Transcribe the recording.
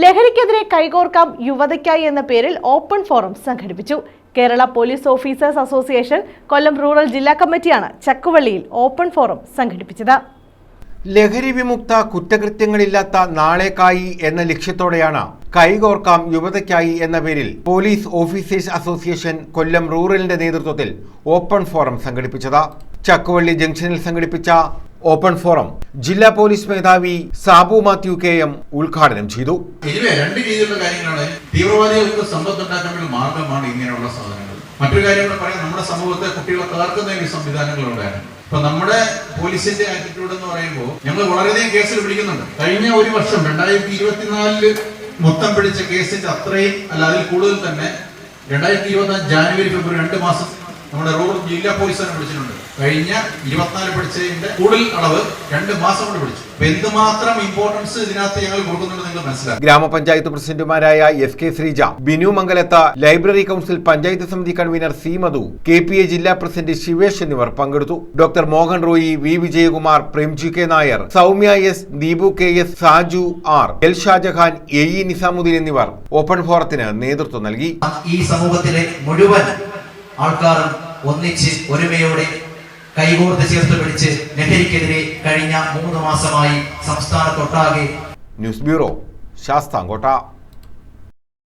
ലഹരിക്കെതിരെ കൈകോർക്കാം യുവതയ്ക്കായി എന്ന പേരിൽ ഓപ്പൺ ഫോറം സംഘടിപ്പിച്ചു. Kerala police officers association Kollam rural ജില്ലാ കമ്മിറ്റിയാണ് ചക്കുവള്ളിയിൽ ഓപ്പൺ ഫോറം സംഘടിപ്പിച്ചത്. ലഹരി വിമുക്ത കുറ്റകൃത്യങ്ങളില്ലാത്ത നാളേക്കായി എന്ന ലക്ഷ്യത്തോടെയാണ് കൈകോർക്കാം യുവതയ്ക്കായി എന്ന പേരിൽ പോലീസ് ഓഫീസേഴ്സ് അസോസിയേഷൻ കൊല്ലം റൂറലിന്റെ നേതൃത്വത്തിൽ ഓപ്പൺ ഫോറം സംഘടിപ്പിച്ചത്. ചക്കുവള്ളി ജംഗ്ഷനിൽ സംഘടിപ്പിച്ച ഓപ്പൺ ഫോറം ജില്ലാ പോലീസ് മേധാവി സാബു മാത്യു കെ എം ഉദ്ഘാടനം ചെയ്തു. ഇതിലെ രണ്ട് രീതിയിലുള്ള കാര്യങ്ങളാണ്. തീവ്രവാദികൾക്ക് സമ്പത്ത് ഉണ്ടാക്കാനുള്ള മാർഗമാണ് ഇങ്ങനെയുള്ള സാധനങ്ങൾ. മറ്റൊരു കാര്യം കൂടെ പറയാം. നമ്മുടെ സമൂഹത്തെ കുട്ടികളെ തകർക്കുന്ന ഈ സംവിധാനങ്ങളുണ്ടായിരുന്നു ഇപ്പൊ നമ്മുടെ പോലീസിന്റെ ആറ്റിറ്റ്യൂഡ് എന്ന് പറയുമ്പോൾ ഞങ്ങൾ വളരെയധികം കേസിൽ പിടിക്കുന്നുണ്ട് കഴിഞ്ഞ ഒരു വർഷം രണ്ടായിരത്തി ഇരുപത്തിനാലിൽ മൊത്തം പിടിച്ച കേസിന്റെ അത്രയും അല്ല അതിൽ കൂടുതൽ തന്നെ രണ്ടായിരത്തി ഇരുപത്തി ജാനുവരി ഫെബ്രുവരി രണ്ട് മാസം നമ്മുടെ റൂറൽ ജില്ലാ പോലീസ് തന്നെ പിടിച്ചിട്ടുണ്ട് കഴിഞ്ഞ ഇരുപത്തിനാല് പിടിച്ചതിന്റെ കൂടുതൽ അളവ് രണ്ട് മാസം കൊണ്ട് പിടിച്ചു. അപ്പൊ എന്തുമാത്രം ഇമ്പോർട്ടൻസ് ഇതിനകത്ത് ഞങ്ങൾ കൊടുക്കുന്നുണ്ട് നിങ്ങൾ മനസ്സിലാക്കും ഗ്രാമപഞ്ചായത്ത് പ്രസിഡന്റുമാരായ S K Sreeja Binu Mangalath library council panchayat സമിതി convener C Madhu K P A ജില്ലാ പ്രസിഡന്റ് ശിവേഷ് എന്നിവർ പങ്കെടുത്തു. Doctor Mohan Roy V Vijayakumar Premji K Nair Soumya S Deepu K S Saju R L Shajahan A E Nizamuddin എന്നിവർ open ഫോറത്തിന് നേതൃത്വം നൽകി. ഈ സമൂഹത്തിലെ മുഴുവൻ ആൾക്കാരും ഒന്നിച്ച് ഒരുമയോടെ കൈകോർത്ത് ചേർത്ത് പിടിച്ച് ലഹരിക്കെതിരെ കഴിഞ്ഞ മൂന്ന് മാസമായി സംസ്ഥാനത്തൊട്ടാകെ ന്യൂസ് ബ്യൂറോ ശാസ്താംകോട്ട.